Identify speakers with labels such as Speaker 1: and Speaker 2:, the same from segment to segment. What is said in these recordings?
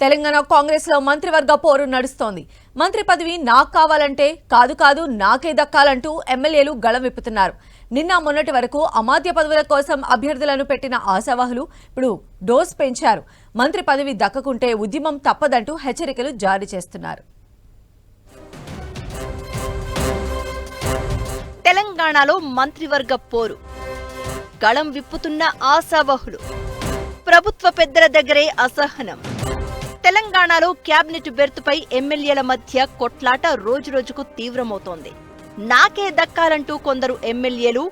Speaker 1: తెలంగాణ కాంగ్రెస్లో మంత్రివర్గ పోరు నడుస్తోంది. మంత్రి పదవి నాకు కావాలంటే కాదు కాదు నాకే దక్కాలంటూ ఎమ్మెల్యేలు గళం విప్పుతున్నారు. నిన్న మొన్నటి వరకు అమాత్య పదవుల కోసం అభ్యర్థులను పెట్టిన ఆశావాహులు ఇప్పుడు డోస్ పెంచారు. మంత్రి పదవి దక్కకుంటే ఉద్యమం తప్పదంటూ హెచ్చరికలు జారీ చేస్తున్నారు.
Speaker 2: తెలంగాణలో మంత్రివర్గ పోరు. గళం విప్పుతున్న ఆశావాహులు. ప్రభుత్వ పెద్దల దగ్గరే అసహనం. తెలంగాణలో క్యాబినెట్ బెర్త్పై ఎమ్మెల్యేల మధ్య కొట్లాట రోజురోజుకు తీవ్రమవుతోంది. నాకే దక్కాలంటూ కొందరు ఎమ్మెల్యేలు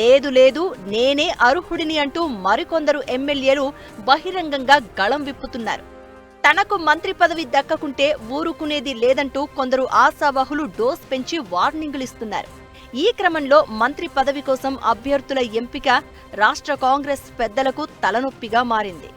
Speaker 2: లేదు లేదు నేనే అర్హుడిని అంటూ మరికొందరు ఎమ్మెల్యేలు బహిరంగంగా గళం విప్పుతున్నారు. తనకు మంత్రి పదవి దక్కకుంటే ఊరుకునేది లేదంటూ కొందరు ఆశావహులు డోస్ పెంచి వార్నింగులిస్తున్నారు ఈ క్రమంలో మంత్రి పదవి కోసం అభ్యర్థుల ఎంపిక రాష్ట్ర కాంగ్రెస్ పెద్దలకు తలనొప్పిగా మారింది.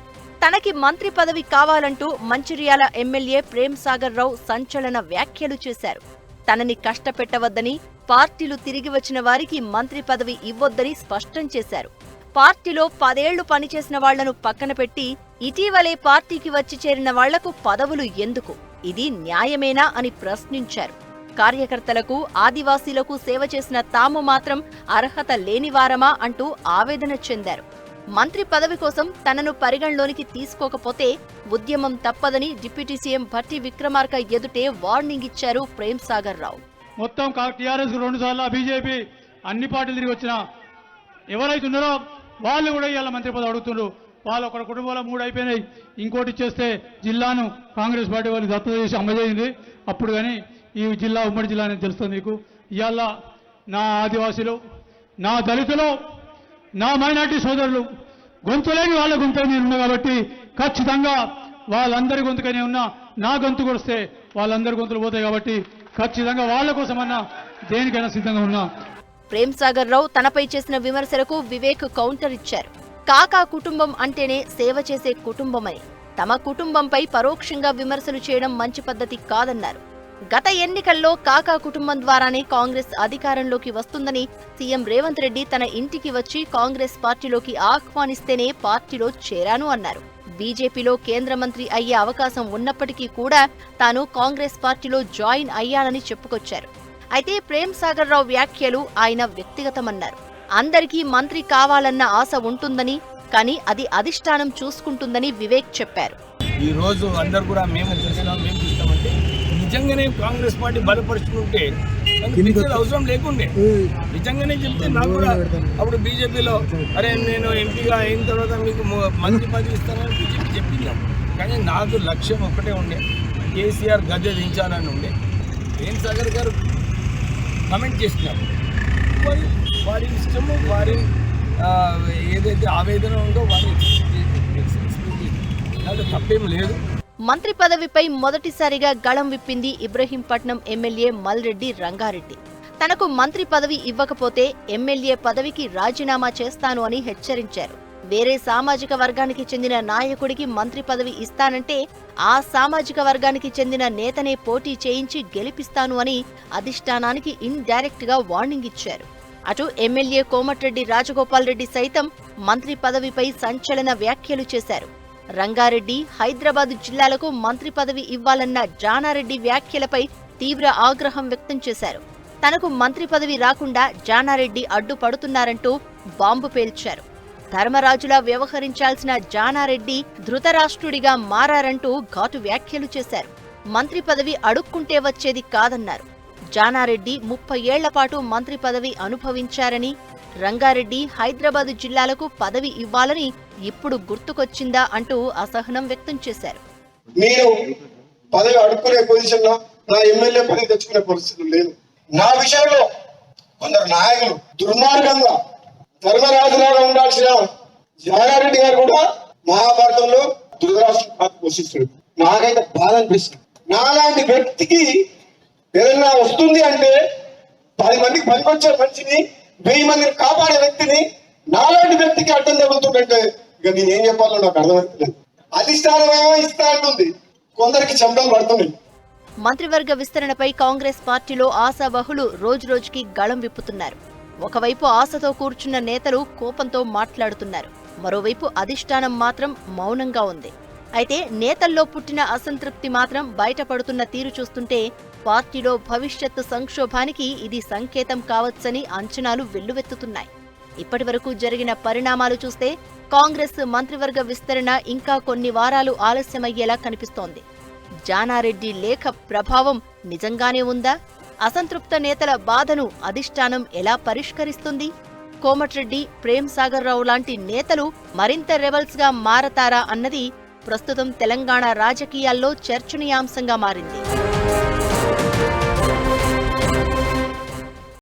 Speaker 2: తనకి మంత్రి పదవి కావాలంటూ మంచిర్యాల ఎమ్మెల్యే ప్రేమ్ సాగర్ రావు సంచలన వ్యాఖ్యలు చేశారు. తనని కష్టపెట్టవద్దని పార్టీలు తిరిగి వచ్చిన వారికి మంత్రి పదవి ఇవ్వొద్దని స్పష్టం చేశారు. పార్టీలో పదేళ్ళు పనిచేసిన వాళ్ళను పక్కన పెట్టి ఇటీవలే పార్టీకి వచ్చి చేరిన వాళ్ళకు పదవులు ఎందుకు? ఇది న్యాయమేనా అని ప్రశ్నించారు. కార్యకర్తలకు ఆదివాసీలకు సేవ చేసిన తాము మాత్రం అర్హత లేనివారమా అంటూ ఆవేదన చెందారు. మంత్రి పదవి కోసం తనను పరిగణలోనికి తీసుకోకపోతే ఉద్యమం తప్పదని డిప్యూటీ సీఎం భట్టి విక్రమార్క ఎదుటే వార్నింగ్ ఇచ్చారు ప్రేమ్ సాగర్ రావు.
Speaker 3: మొత్తం టీఆర్ఎస్ రెండు సార్లు బీజేపీ అన్ని పార్టీలు తిరిగి వచ్చిన ఎవరైతే ఉన్నారో వాళ్ళు కూడా ఇవాళ మంత్రి పదవి అడుగుతున్నారు వాళ్ళు ఒక కుటుంబంలో మూడు అయిపోయినాయి. ఇంకోటి ఇచ్చేస్తే జిల్లాను కాంగ్రెస్ పార్టీ వాళ్ళు దత్తత చేసి అమ్మజేసింది అప్పుడు కానీ ఈ జిల్లా ఉమ్మడి జిల్లా అనేది తెలుస్తుంది మీకు. ఇవాళ నా ఆదివాసులు నా దళితులు నా మైనార్టీ సోదరులు గొంతులేని వాళ్ళ గొంతు నేను ఉన్నా కాబట్టి ఖచ్చితంగా వాళ్ళందరి గొంతుకనే ఉన్నా నా గొంతు కొడిస్తే వాళ్ళందరి గొంతులు పోతాయి కాబట్టి ఖచ్చితంగా వాళ్ళ కోసమన్నా దేనికైనా సిద్ధంగా ఉన్నా.
Speaker 2: ప్రేమ్ సాగర్ రావు తనపై చేసిన విమర్శలకు వివేక్ కౌంటర్ ఇచ్చారు. కాకా కుటుంబం అంటేనే సేవ చేసే కుటుంబమని తమ కుటుంబంపై పరోక్షంగా విమర్శలు చేయడం మంచి పద్ధతి కాదన్నారు. గత ఎన్నికల్లో కాకా కుటుంబం ద్వారానే కాంగ్రెస్ అధికారంలోకి వస్తుందని సీఎం రేవంత్ రెడ్డి తన ఇంటికి వచ్చి కాంగ్రెస్ పార్టీలోకి ఆహ్వానిస్తేనే పార్టీలో చేరాను అన్నారు. బీజేపీలో కేంద్ర మంత్రి అయ్యే అవకాశం ఉన్నప్పటికీ కూడా తాను కాంగ్రెస్ పార్టీలో జాయిన్ అయ్యానని చెప్పుకొచ్చారు. అయితే ప్రేమ్ సాగర్ రావు వ్యాఖ్యలు ఆయన వ్యక్తిగతమన్నారు. అందరికీ మంత్రి కావాలన్న ఆశ ఉంటుందని కానీ అది అధిష్టానం చూసుకుంటుందని వివేక్ చెప్పారు.
Speaker 4: ఈ రోజు అందరు కూడా మేము చూసినాం మేము నిజంగానే కాంగ్రెస్ పార్టీ బలపరుచుకుంటే అవసరం లేకుండే నిజంగానే చెప్తే నాకు కూడా అప్పుడు బీజేపీలో అరే నేను ఎంపీగా అయిన తర్వాత మీకు మంత్రి పదవి ఇస్తానని బీజేపీ చెప్పిందాం కానీ నాకు లక్ష్యం ఒక్కటే ఉండే కేసీఆర్ గద్దె దించాలని ఉండే ఏం సాగర్ గారు కమెంట్ చేసినారు వారి వారి ఇష్టము వారి ఏదైతే ఆవేదన ఉందో వారి దాంట్లో తప్పేం లేదు
Speaker 2: మంత్రి పదవిపై మొదటిసారిగా గళం విప్పింది ఇబ్రహీంపట్నం ఎమ్మెల్యే మల్రెడ్డి రంగారెడ్డి. తనకు మంత్రి పదవి ఇవ్వకపోతే ఎమ్మెల్యే పదవికి రాజీనామా చేస్తాను అని హెచ్చరించారు. వేరే సామాజిక వర్గానికి చెందిన నాయకుడికి మంత్రి పదవి ఇస్తానంటే ఆ సామాజిక వర్గానికి చెందిన నేతనే పోటీ చేయించి గెలిపిస్తాను అని అధిష్టానానికి ఇన్ డైరెక్ట్గా వార్నింగ్ ఇచ్చారు. అటు ఎమ్మెల్యే కోమటిరెడ్డి రాజగోపాల్ రెడ్డి సైతం మంత్రి పదవిపై సంచలన వ్యాఖ్యలు చేశారు. రంగారెడ్డి హైదరాబాద్ జిల్లాలకు మంత్రి పదవి ఇవ్వాలన్న జానారెడ్డి వ్యాఖ్యలపై తీవ్ర ఆగ్రహం వ్యక్తం చేశారు. తనకు మంత్రి పదవి రాకుండా జానారెడ్డి అడ్డుపడుతున్నారంటూ బాంబు పేల్చారు. ధర్మరాజులా వ్యవహరించాల్సిన జానారెడ్డి ధృతరాష్ట్రుడిగా మారారంటూ ఘాటు వ్యాఖ్యలు చేశారు. మంత్రి పదవి అడుక్కుంటే వచ్చేది కాదన్నారు. జానారెడ్డి ముప్పై ఏళ్ళపాటు మంత్రి పదవి అనుభవించారని రంగారెడ్డి హైదరాబాదు జిల్లాలకు పదవి ఇవ్వాలని ఇప్పుడు గుర్తుకొచ్చిందా అంటూ అసహనం వ్యక్తం చేశారు.
Speaker 5: మీరు పదవి అడుక్కునే పొజిషన్లో నా ఎమ్మెల్యే పదవి తెచ్చుకునే పరిస్థితులు లేదు నా విషయంలో కొందరు నాయకులు దుర్మార్గంగా ధర్మరాజులాగా ఉండాల్సిన జాగారెడ్డి గారు కూడా మహాభారతంలో ధృతరాష్ట్ర పాత్ర పోషిస్తాడు నాకైతే బాధ అనిపిస్తుంది. నాలాంటి వ్యక్తికి ఏదైనా వస్తుంది అంటే పది మందికి పనికొచ్చే మనిషిని వెయ్యి మందిని కాపాడే వ్యక్తిని నాలాంటి వ్యక్తికి అడ్డం తగులుతుందంటే ఇక నేను ఏం చెప్పాలో నాకు అర్థమవుతలేదు. అధిష్టానం ఏమో ఇస్తా అంటుంది. కొందరికి చెమటలు పడుతున్నాయి.
Speaker 2: మంత్రివర్గ విస్తరణపై కాంగ్రెస్ పార్టీలో ఆశావహులు రోజురోజుకి గళం విప్పుతున్నారు. ఒకవైపు ఆశతో కూర్చున్న నేతలు కోపంతో మాట్లాడుతున్నారు. మరోవైపు అధిష్టానం మాత్రం మౌనంగా ఉంది. అయితే నేతల్లో పుట్టిన అసంతృప్తి మాత్రం బయటపడుతున్న తీరు చూస్తుంటే పార్టీలో భవిష్యత్తు సంక్షోభానికి ఇది సంకేతం కావచ్చని అంచనాలు వెల్లువెత్తుతున్నాయి. ఇప్పటివరకు జరిగిన పరిణామాలు చూస్తే కాంగ్రెస్ మంత్రివర్గ విస్తరణ ఇంకా కొన్ని వారాలు ఆలస్యమయ్యేలా కనిపిస్తోంది. జానారెడ్డి లేఖ ప్రభావం నిజంగానే ఉందా? అసంతృప్త నేతల బాధను అధిష్టానం ఎలా పరిష్కరిస్తుంది? కోమటిరెడ్డి ప్రేమ్ సాగర్ రావు లాంటి నేతలు మరింత రెబల్స్గా మారతారా అన్నది ప్రస్తుతం తెలంగాణ రాజకీయాల్లో చర్చనీయాంశంగా మారింది.